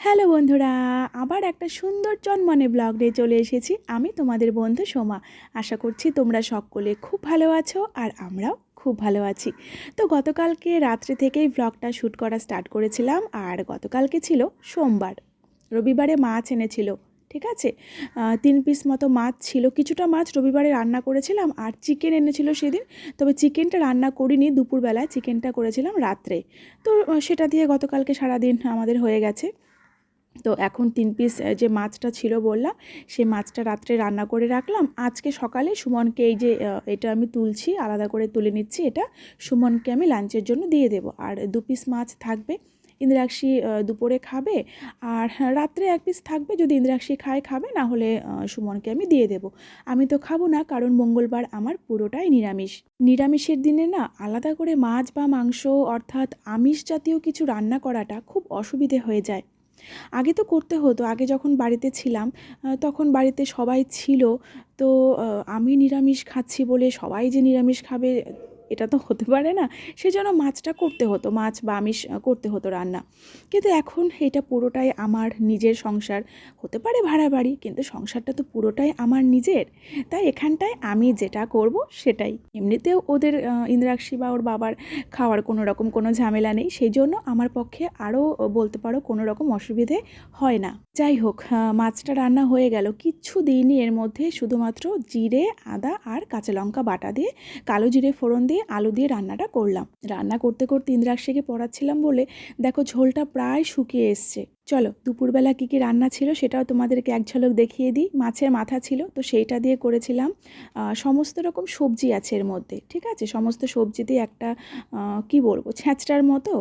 Hello বন্ধুরা, আবার একটা সুন্দর চনমনে ব্লগ নিয়ে চলে এসেছি আমি তোমাদের বন্ধু সোমা। আশা করছি তোমরা সকলে খুব ভালো আছো আর আমরাও খুব ভালো আছি। তো গতকালকে রাত্রে থেকেই ব্লগটা শ্যুট করা স্টার্ট করেছিলাম আর গতকালকে ছিল সোমবার। রবিবারে মাছ এনেছিল, ঠিক আছে? তিন পিস মতো মাছ ছিল, কিছুটা মাছ রবিবারে রান্না করেছিলাম আর চিকেন এনেছিল সেদিন। তবে চিকেনটা রান্না করিনি, দুপুরবেলায় চিকেনটা করেছিলাম রাত্রে। তো সেটা দিয়ে গতকালকে সারাদিন আমাদের হয়ে গেছে। তো এখন তিন পিস যে মাছটা ছিল বললাম সেই মাছটা রাত্রে রান্না করে রাখলাম। আজকে সকালে সুমনকে এই যে এটা আমি তুলছি আলাদা করে তুলে নিচ্ছি এটা সুমনকে আমি লাঞ্চের জন্য দিয়ে দেবো। আর দু পিস মাছ থাকবে ইন্দ্রাক্ষী দুপুরে খাবে আর হ্যাঁ, রাত্রে এক পিস থাকবে যদি ইন্দ্রাক্ষী খায় খাবে না হলে সুমনকে আমি দিয়ে দেবো। আমি তো খাব না কারণ মঙ্গলবার আমার পুরোটাই নিরামিষ। নিরামিষের দিনে না আলাদা করে মাছ বা মাংস অর্থাৎ আমিষ জাতীয় কিছু রান্না করাটা খুব অসুবিধে হয়ে যায়। আগে তো করতে হতো, আগে যখন বাড়িতে ছিলাম তখন বাড়িতে সবাই ছিল। তো আমি নিরামিষ খাচ্ছি বলে সবাই যে নিরামিষ খাবে এটা তো হতে পারে না। সেজন্য মাছটা করতে হতো, মাছ বা আমিষ করতে হতো রান্না। কিন্তু এখন এটা পুরোটাই আমার নিজের সংসার, হতে পারে ভাড়া বাড়ি কিন্তু সংসারটা তো পুরোটাই আমার নিজের। তাই এখানটায় আমি যেটা করব সেটাই। এমনিতেও ওদের ইন্দ্রাক্ষী বা ওর বাবার খাওয়ার কোনো রকম কোনো ঝামেলা নেই। সেই জন্য আমার পক্ষে আরও বলতে পারো কোনো রকম অসুবিধে হয় না। যাই হোক মাছটা রান্না হয়ে গেল। কিচ্ছু দিইনি এর মধ্যে। শুধুমাত্র জিরে, আদা আর কাঁচা লঙ্কা বাটা দিয়ে কালো জিরে ফোড়ন দিয়ে আলু দিয়ে রান্নাটা করলাম। রান্না করতে করতে ইন্দ্রাক্ষীকে পড়াচ্ছিলাম বলে দেখো ঝোলটা প্রায় শুকিয়ে এসছে। চলো, দুপুরবেলা কী কী রান্না ছিল সেটাও তোমাদেরকে এক ঝলক দেখিয়ে দিই। মাছের মাথা ছিল, তো সেইটা দিয়ে করেছিলাম সমস্ত রকম সবজি আছে এর মধ্যে, ঠিক আছে? সমস্ত সবজি দিয়ে একটা কি বলব ছ্যাঁচটার মতো।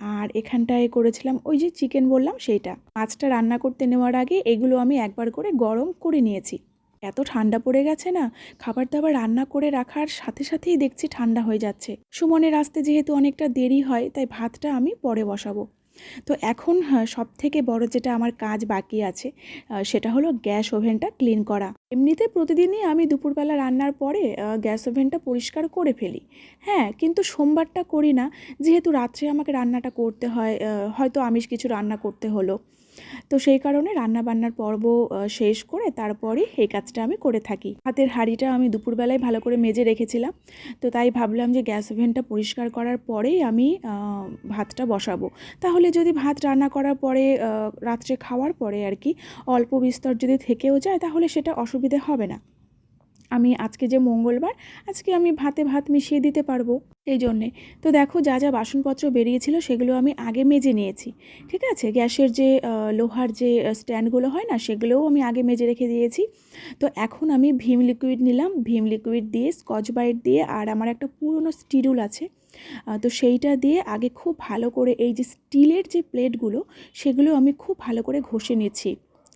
আর এখানটায় করেছিলাম ওই যে চিকেন বললাম, সেইটা। মাছটা রান্না করতে নেওয়ার আগে এগুলো আমি একবার করে গরম করে নিয়েছি। এত ঠান্ডা পড়ে গেছে না খাবার দাবার রান্না করে রাখার সাথে সাথেই দেখছি ঠান্ডা হয়ে যাচ্ছে। সুমনের আসতে যেহেতু অনেকটা দেরি হয়, তাই ভাতটা আমি পরে বসাবো। তো এখন সব থেকে বড় যেটা আমার কাজ বাকি আছে সেটা হলো গ্যাস ওভেনটা ক্লিন করা। এমনিতে প্রতিদিনই আমি দুপুরবেলা রান্নার পরে গ্যাস ওভেনটা পরিষ্কার করে ফেলি। হ্যাঁ কিন্তু সোমবারটা করি না, যেহেতু রাত্রে আমাকে রান্নাটা করতে হয় হয়তো আমিষ কিছু রান্না করতে হলো। তো সেই কারণে রান্না বান্নার পর্ব শেষ করে তারপরে এই কাজটা আমি করে থাকি। হাতের হাঁড়িটা আমি দুপুরবেলায় ভালো করে মেজে রেখেছিলাম। তো তাই ভাবলাম যে গ্যাস ওভেনটা পরিষ্কার করার পরেই আমি ভাতটা বসাবো। তাহলে যদি ভাত রান্না করার পরে রাত্রে খাওয়ার পরে আর কি অল্প বিস্তর যদি থেকেও যায়, তাহলে সেটা অসুবিধে হবে না। আমি আজকে যে মঙ্গলবার, আজকে আমি ভাতে ভাত মিশিয়ে দিতে পারব এই জন্যে। তো দেখো যা যা বাসনপত্র বেরিয়েছিল সেগুলো আমি আগে মেজে নিয়েছি, ঠিক আছে? গ্যাসের যে লোহার যে স্ট্যান্ডগুলো হয় না, সেগুলোও আমি আগে মেজে রেখে দিয়েছি। তো এখন আমি ভীম লিকুইড নিলাম, ভীম লিকুইড দিয়ে, স্কচ ব্রাইট দিয়ে আর আমার একটা পুরনো স্টিরুল আছে তো সেইটা দিয়ে আগে খুব ভালো করে এই যে স্টিলের যে প্লেটগুলো, সেগুলো আমি খুব ভালো করে ঘষে নিচ্ছি।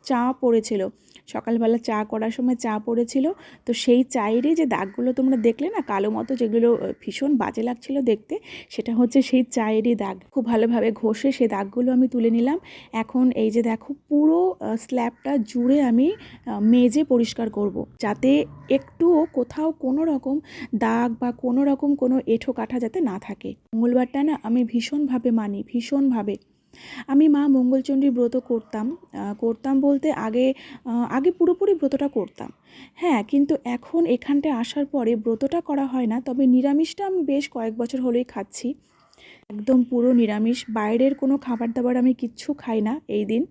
চা পড়েছিল। সকালবেলা চা করার সময় চা পড়েছিল। তো সেই চায়েরই যে দাগগুলো তোমরা দেখলে না, কালো মতো যেগুলো ভীষণ বাজে লাগছিল দেখতে, সেটা হচ্ছে সেই চায়েরই দাগ। খুব ভালোভাবে ঘষে সেই দাগগুলো আমি তুলে নিলাম। এখন এই যে দেখো, পুরো স্ল্যাবটা জুড়ে আমি মেজে পরিষ্কার করব। যাতে একটুও কোথাও কোনো রকম দাগ বা কোনো রকম কোনো এঁঠো কাঠা যাতে না থাকে। মঙ্গলবারটা না আমি ভীষণভাবে মানি, ভীষণভাবে। আমি মা মঙ্গলচণ্ডীর ব্রত করতাম করতাম বলতে আগে আগে পুরোপুরি ব্রতটা করতাম। হ্যাঁ কিন্তু এখন এখানটায় আসার পরে ব্রতটা করা হয় না, তবে নিরামিষটা আমি বেশ কয়েক বছর হলেই খাচ্ছি। একদম পুরো নিরামিষ, বাইরের কোনো খাবার দাবার আমি কিচ্ছু খাই না এই দিন।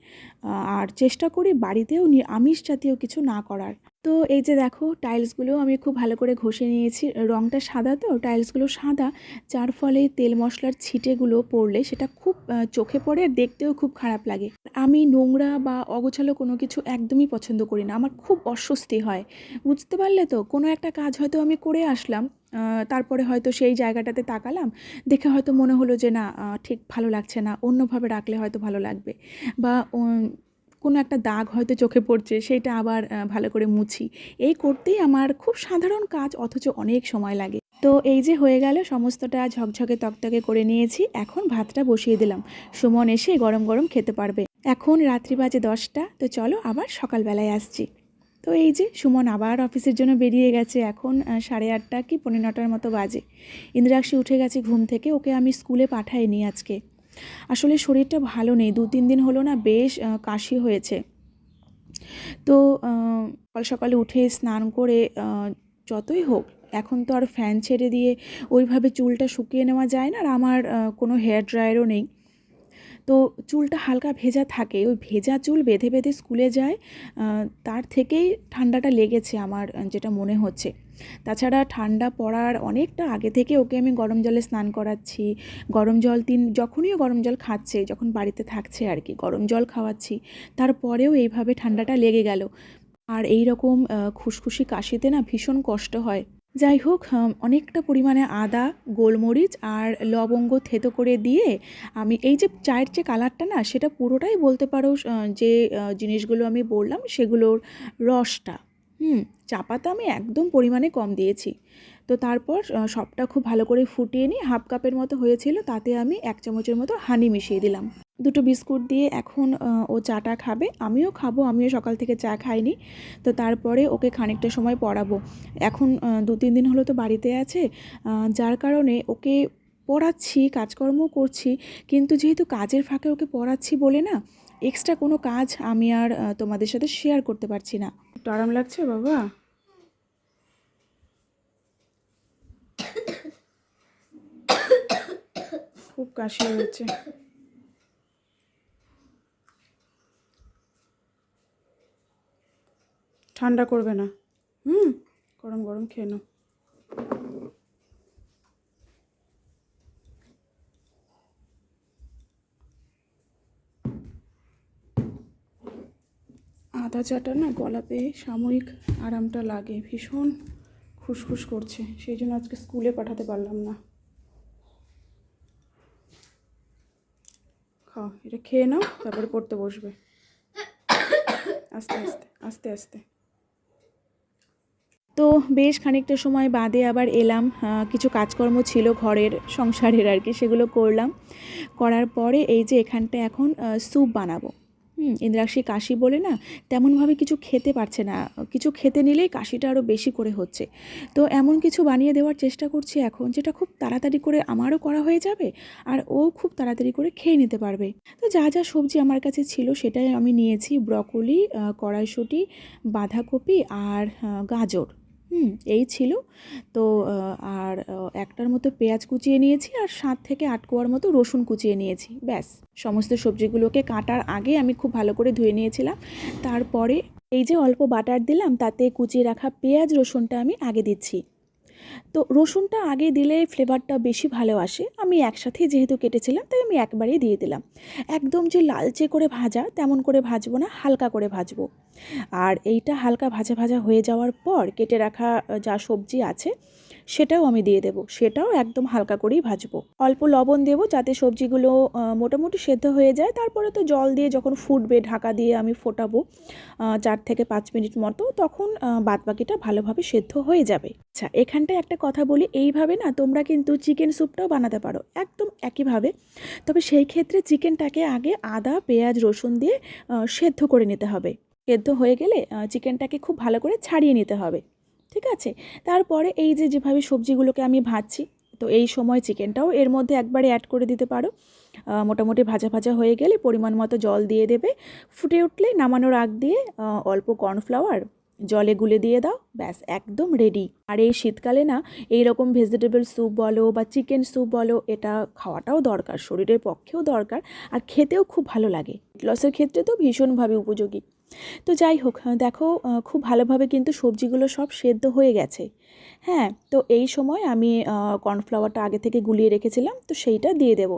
আর চেষ্টা করি বাড়িতেও আমিষ জাতীয় কিছু না করার। তো এই যে দেখো টাইলসগুলো আমি খুব ভালো করে ঘষে নিয়েছি। রঙটা সাদা তো টাইলসগুলো সাদা। যার ফলে তেল মশলার ছিটেগুলো পড়লে সেটা খুব চোখে পড়ে আর দেখতেও খুব খারাপ লাগে। আমি নোংরা বা অগোছালো কোনো কিছু একদমই পছন্দ করি না। আমার খুব অস্বস্তি হয়। বুঝতে পারলে তো, কোনো একটা কাজ হয়তো আমি করে আসলাম তারপরে হয়তো সেই জায়গাটাতে তাকালাম, দেখে হয়তো মনে হলো যে না ঠিক ভালো লাগছে না, অন্যভাবে রাখলে হয়তো ভালো লাগবে। বা কোনো একটা দাগ হয়তো চোখে পড়ছে, সেটা আবার ভালো করে মুছি। এই করতেই আমার খুব সাধারণ কাজ, অথচ অনেক সময় লাগে। তো এই যে হয়ে গেল, সমস্তটা ঝকঝকে তকতকে করে নিয়েছি, এখন ভাতটা বসিয়ে দিলাম। সুমন এসে গরম গরম খেতে পারবে। এখন রাত্রি বাজে দশটা, তো চলো আবার সকালবেলায় আসছি। তো এই যে সুমন আবার অফিসের জন্য বেরিয়ে গেছে, এখন সাড়ে আটটা কি পৌনে নটার মতো বাজে। ইন্দ্রাক্ষী উঠে গেছে ঘুম থেকে, ওকে আমি স্কুলে পাঠাইনি আজকে। আসলে শরীরটা ভালো নেই, দু তিন দিন হলো না বেশ কাশি হয়েছে। তো কাল সকাল সকালে উঠে স্নান করে যতই হোক, এখন তো আর ফ্যান ছেড়ে দিয়ে ওইভাবে চুলটা শুকিয়ে নেওয়া যায় না আর আমার কোনো হেয়ার ড্রায়ারও নেই। তো চুলটা হালকা ভেজা থাকে, ওই ভেজা চুল বেঁধে বেঁধে স্কুলে যায় তার থেকেই ঠান্ডাটা লেগেছে আমার যেটা মনে হচ্ছে। তাছাড়া ঠান্ডা পড়ার অনেকটা আগে থেকে ওকে আমি গরম জলে স্নান করাচ্ছি, গরম জল তিন, যখনই গরম জল খাচ্ছে, যখন বাড়িতে থাকছে আর কি, গরম জল খাওয়াচ্ছি, তারপরেও এইভাবে ঠান্ডাটা লেগে গেল। আর এই রকম খুসখুসি কাশিতে না ভীষণ কষ্ট হয়। যাই হোক অনেকটা পরিমাণে আদা, গোলমরিচ আর লবঙ্গ থেতো করে দিয়ে আমি এই যে চায়ের যে কালারটা না, সেটা পুরোটাই বলতে পারো যে জিনিসগুলো আমি বললাম, সেগুলোর রসটা। হুম, চা পাতা আমি একদম পরিমাণে কম দিয়েছি। তো তারপর সবটা খুব ভালো করে ফুটিয়ে নিয়ে হাফ কাপের মতো হয়েছিল, তাতে আমি এক চামচের মতো হানি মিশিয়ে দিলাম। দুটো বিস্কুট দিয়ে এখন ও চাটা খাবে, আমিও খাব, আমিও সকাল থেকে চা খাইনি, তো তারপরে ওকে খানিকটা সময় পড়াবো। এখন দু তিন দিন হলো তো বাড়িতে আছে যার কারণে ওকে পড়াচ্ছি কাজকর্ম করছি, কিন্তু যেহেতু কাজের ফাঁকে ওকে পড়াচ্ছি বলে না, এক্সট্রা কোনো কাজ আমি আর তোমাদের সাথে শেয়ার করতে পারছি না। একটু আরাম লাগছে বাবা? খুব কাশি হয়েছে। ঠান্ডা করবে না। হুম, গরম গরম খেয়ে আদা চাটা না গলাতে সাময়িক আরামটা লাগে। ভীষণ খুসখুস করছে। সেই জন্য আজকে স্কুলে পাঠাতে পারলাম না। খাও এটা খেয়ে নাও, তারপরে পড়তে বসবে। আস্তে আস্তে আস্তে আস্তে। তো বেশ খানিকটা সময় বাদে আবার এলাম কিছু কাজকর্ম ছিল ঘরের, সংসারের আর কি, সেগুলো করলাম। করার পরে এই যে এখানটা এখন স্যুপ বানাবো। হুম, ইন্দ্রাক্ষী কাশি বলে না তেমনভাবে কিছু খেতে পারছে না। কিছু খেতে নিলেই কাশিটা আরও বেশি করে হচ্ছে। তো এমন কিছু বানিয়ে দেওয়ার চেষ্টা করছি এখন যেটা খুব তাড়াতাড়ি করে আমারও করা হয়ে যাবে আর ও খুব তাড়াতাড়ি করে খেয়ে নিতে পারবে। তো যা যা সবজি আমার কাছে ছিল সেটাই আমি নিয়েছি। ব্রকলি কড়াইশুঁটি, বাঁধাকপি আর গাজর। হুম, এই ছিল। তো আর একটার মতো পেঁয়াজ কুচিয়ে নিয়েছি আর সাত থেকে আট কোয়ার মতো রসুন কুচিয়ে নিয়েছি। ব্যাস, সমস্ত সবজিগুলোকে কাটার আগে আমি খুব ভালো করে ধুয়ে নিয়েছিলাম। তারপরে এই যে অল্প বাটার দিলাম, তাতে কুচিয়ে রাখা পেঁয়াজ, রসুনটা আমি আগে দিচ্ছি। তো রসুনটা আগে দিলে ফ্লেভারটা বেশি ভালো আসে। আমি একসাথেই যেহেতু কেটেছিলাম, তাই আমি একবারেই দিয়ে দিলাম। একদম যে লালচে করে ভাজা, তেমন করে ভাজবো না, হালকা করে ভাজবো। আর এইটা হালকা ভাজা ভাজা হয়ে যাওয়ার পর কেটে রাখা যা সবজি আছে, সেটাও আমি দিয়ে দেবো। সেটাও একদম হালকা করেই ভাজবো। অল্প লবণ দেবো যাতে সবজিগুলো মোটামুটি সেদ্ধ হয়ে যায়। তারপরে তো জল দিয়ে যখন ফুটবে, ঢাকা দিয়ে আমি ফোটাবো চার থেকে পাঁচ মিনিট মতো, তখন বাদ বাকিটা ভালোভাবে সেদ্ধ হয়ে যাবে। আচ্ছা এখানটায় একটা কথা বলি, এইভাবে না তোমরা কিন্তু চিকেন স্যুপটাও বানাতে পারো, একদম একইভাবে। তবে সেই ক্ষেত্রে চিকেনটাকে আগে আদা, পেঁয়াজ, রসুন দিয়ে সেদ্ধ করে নিতে হবে। সেদ্ধ হয়ে গেলে চিকেনটাকে খুব ভালো করে ছাড়িয়ে নিতে হবে, ঠিক আছে? তারপরে এই যে যেভাবে সবজিগুলোকে আমি ভাজছি, তো এই সময় চিকেনটাও এর মধ্যে একবারে অ্যাড করে দিতে পারো। মোটামুটি ভাজা ভাজা হয়ে গেলে পরিমাণ মতো জল দিয়ে দেবে, ফুটে উঠলে নামানোর আগ দিয়ে অল্প কর্নফ্লাওয়ার জলে গুলে দিয়ে দাও, ব্যাস, একদম রেডি আর এই শীতকালে না এই রকম ভেজিটেবল স্যুপ বলো বা চিকেন স্যুপ বলো, এটা খাওয়াটাও দরকার, শরীরের পক্ষেও দরকার আর খেতেও খুব ভালো লাগে। লসের ক্ষেত্রে তো ভীষণভাবে উপযোগী। তো যাই হোক দেখো খুব ভালোভাবে কিন্তু সবজিগুলো সব সেদ্ধ হয়ে গেছে। হ্যাঁ তো এই সময় আমি কর্নফ্লাওয়ারটা আগে থেকে গুলিয়ে রেখেছিলাম, তো সেইটা দিয়ে দেব।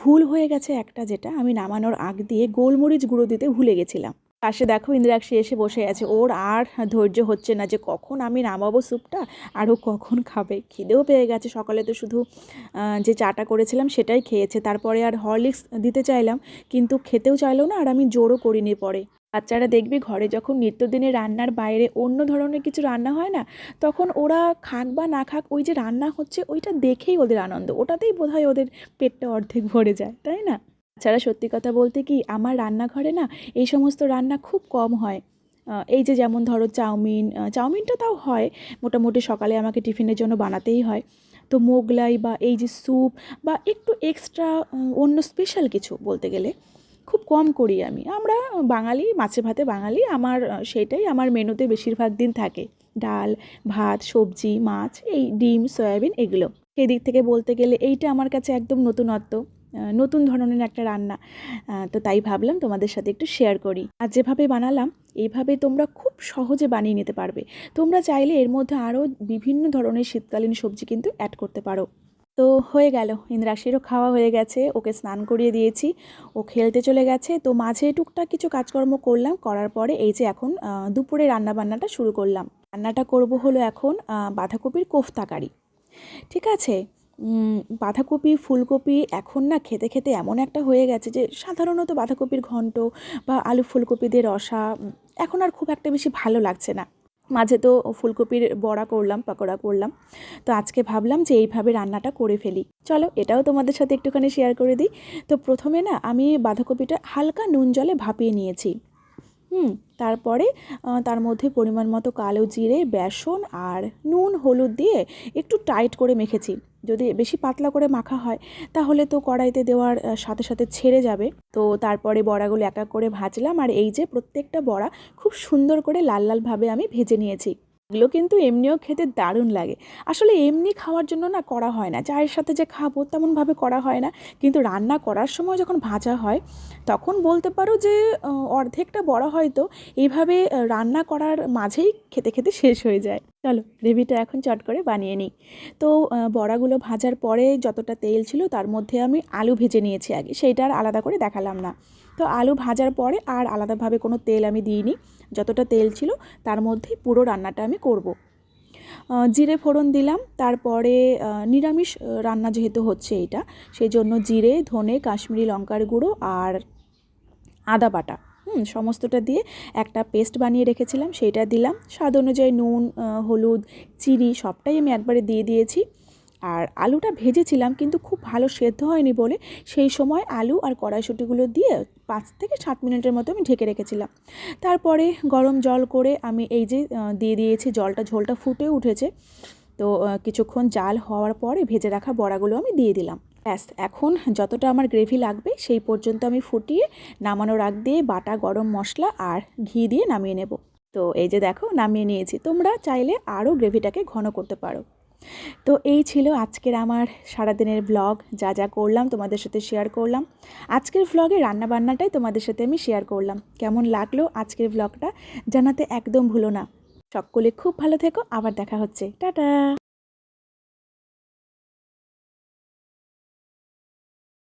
ভুল হয়ে গেছে একটা যেটা, আমি নামানোর আগ দিয়ে গোলমরিচ গুঁড়ো দিতে ভুলে গেছিলাম। পাশে দেখো ইন্দ্রাক্ষী এসে বসে আছে। ওর আর ধৈর্য হচ্ছে না যে কখন আমি নামাবো স্যুপটা, আর ও কখন খাবে। খিদেও পেয়ে গেছে। সকালে তো শুধু যে চাটা করেছিলাম সেটাই খেয়েছে। তারপরে আর হরলিক্স দিতে চাইলাম, কিন্তু খেতেও চাইলো না, আর আমি জোরও করিনি পরে। বাচ্চারা দেখবি ঘরে যখন নিত্যদিনের রান্নার বাইরে অন্য ধরনের কিছু রান্না হয় না, তখন ওরা খাক বা না খাক, ওই যে রান্না হচ্ছে, ওইটা দেখেই ওদের আনন্দ। ওটাতেই বোধহয় ওদের পেটটা অর্ধেক ভরে যায়, তাই না? তাছাড়া সত্যি কথা বলতে কি, আমার রান্নাঘরে না এই সমস্ত রান্না খুব কম হয়। এই যে যেমন ধরো চাউমিন চাউমিনটা তাও হয়, মোটামুটি সকালে আমাকে টিফিনের জন্য বানাতেই হয়। তো মোগলাই বা এই যে স্যুপ বা একটু এক্সট্রা অন্য স্পেশাল কিছু বলতে গেলে খুব কম করি আমি। আমরা বাঙালি, মাছে ভাতে বাঙালি, আমার সেটাই আমার মেনুতে বেশিরভাগ দিন থাকে। ডাল, ভাত, সবজি, মাছ, এই ডিম, সয়াবিন, এগুলো। সেই দিক থেকে বলতে গেলে এইটা আমার কাছে একদম নতুনত্ব। নতুন ধরনের একটা রান্না। তো তাই ভাবলাম তোমাদের সাথে একটু শেয়ার করি। আর যেভাবে বানালাম এইভাবে তোমরা খুব সহজে বানিয়ে নিতে পারবে। তোমরা চাইলে এর মধ্যে আরও বিভিন্ন ধরনের শীতকালীন সবজি কিন্তু অ্যাড করতে পারো। তো হয়ে গেল ইন্দ্রাশিরও খাওয়া হয়ে গেছে, ওকে স্নান করিয়ে দিয়েছি, ও খেলতে চলে গেছে। তো মাঝে টুকটাক কিছু কাজকর্ম করলাম, করার পরে এই যে এখন দুপুরে রান্না বান্নাটা শুরু করলাম। রান্নাটা করব হলো এখন বাঁধাকপির কোফতা কারি। ঠিক আছে? বাঁধাকপি, ফুলকপি এখন না খেতে খেতে এমন একটা হয়ে গেছে যে সাধারণত বাঁধাকপির ঘন্ট বা আলু ফুলকপি দিয়ে রসা এখন আর খুব একটা বেশি ভালো লাগছে না। মাঝে তো ফুলকপির বড়া করলাম, পকোড়া করলাম। তো আজকে ভাবলাম যে এইভাবে রান্নাটা করে ফেলি। চলো, এটাও তোমাদের সাথে একটুখানি শেয়ার করে দিই। তো প্রথমে না আমি বাঁধাকপিটা হালকা নুন জলে ভাপিয়ে নিয়েছি। হুম, তারপরে তার মধ্যে পরিমাণ মতো কালো জিরে, বেসন আর নুন, হলুদ দিয়ে একটু টাইট করে মেখেছি। যদি বেশি পাতলা করে মাখা হয়, তাহলে তো কড়াইতে দেওয়ার সাথে সাথে ছেড়ে যাবে। তো তারপরে বড়াগুলো এক এক করে ভাজলাম আর এই যে প্রত্যেকটা বড়া খুব সুন্দর করে লাল লালভাবে আমি ভেজে নিয়েছি। এগুলো কিন্তু এমনিও খেতে দারুণ লাগে। আসলে এমনি খাওয়ার জন্য না করা হয় না। চায়ের সাথে যে খাব তেমনভাবে করা হয় না। কিন্তু রান্না করার সময় যখন ভাজা হয়, তখন বলতে পারো যে অর্ধেকটা বড়া হয়তো এইভাবে রান্না করার মাঝেই খেতে খেতে শেষ হয়ে যায়। চলো গ্রেভিটা এখন চট করে বানিয়ে নিই। তো বড়াগুলো ভাজার পরে যতটা তেল ছিল তার মধ্যে আমি আলু ভেজে নিয়েছি আগে। সেইটা আর আলাদা করে দেখালাম না। তো আলু ভাজার পরে আর আলাদাভাবে কোনো তেল আমি দিইনি। যতটা তেল ছিল তার মধ্যেই পুরো রান্নাটা আমি করব। জিরে ফোড়ন দিলাম, তারপরে নিরামিষ রান্না যেহেতু হচ্ছে এটা সেই জন্য জিরে, ধনে, কাশ্মীরি লঙ্কার গুঁড়ো আর আদা বাটা, হুম, সমস্তটা দিয়ে একটা পেস্ট বানিয়ে রেখেছিলাম সেইটা দিলাম। স্বাদ অনুযায়ী নুন হলুদ, চিনি সবটাই আমি একবারে দিয়ে দিয়েছি। আর আলুটা ভেজেছিলাম, কিন্তু খুব ভালো সেদ্ধ হয়নি বলে সেই সময় আলু আর কড়াইশুঁটিগুলো দিয়ে পাঁচ থেকে সাত মিনিটের মতো আমি ঢেকে রেখেছিলাম। তারপরে গরম জল করে আমি এই যে দিয়ে দিয়েছি, জলটা, ঝোলটা ফুটে উঠেছে। তো কিছুক্ষণ জাল হওয়ার পরে ভেজে রাখা বড়াগুলো আমি দিয়ে দিলাম। ব্যাস, এখন যতটা আমার গ্রেভি লাগবে সেই পর্যন্ত আমি ফুটিয়ে নামানোর আগ দিয়ে বাটা গরম মশলা আর ঘি দিয়ে নামিয়ে নেব। তো, এই যে দেখো, নামিয়ে নিয়েছি। তোমরা চাইলে আরও গ্রেভিটাকে ঘন করতে পারো। তো এই ছিল আজকের আমার সারাদিনের ব্লগ যা যা করলাম তোমাদের সাথে শেয়ার করলাম। আজকের ভ্লগে রান্নাবান্নাটাই তোমাদের সাথে আমি শেয়ার করলাম। কেমন লাগল আজকের ব্লগটা জানাতে একদম ভুলো না। সকলে খুব ভালো থেকো, আবার দেখা হচ্ছে। টাটা!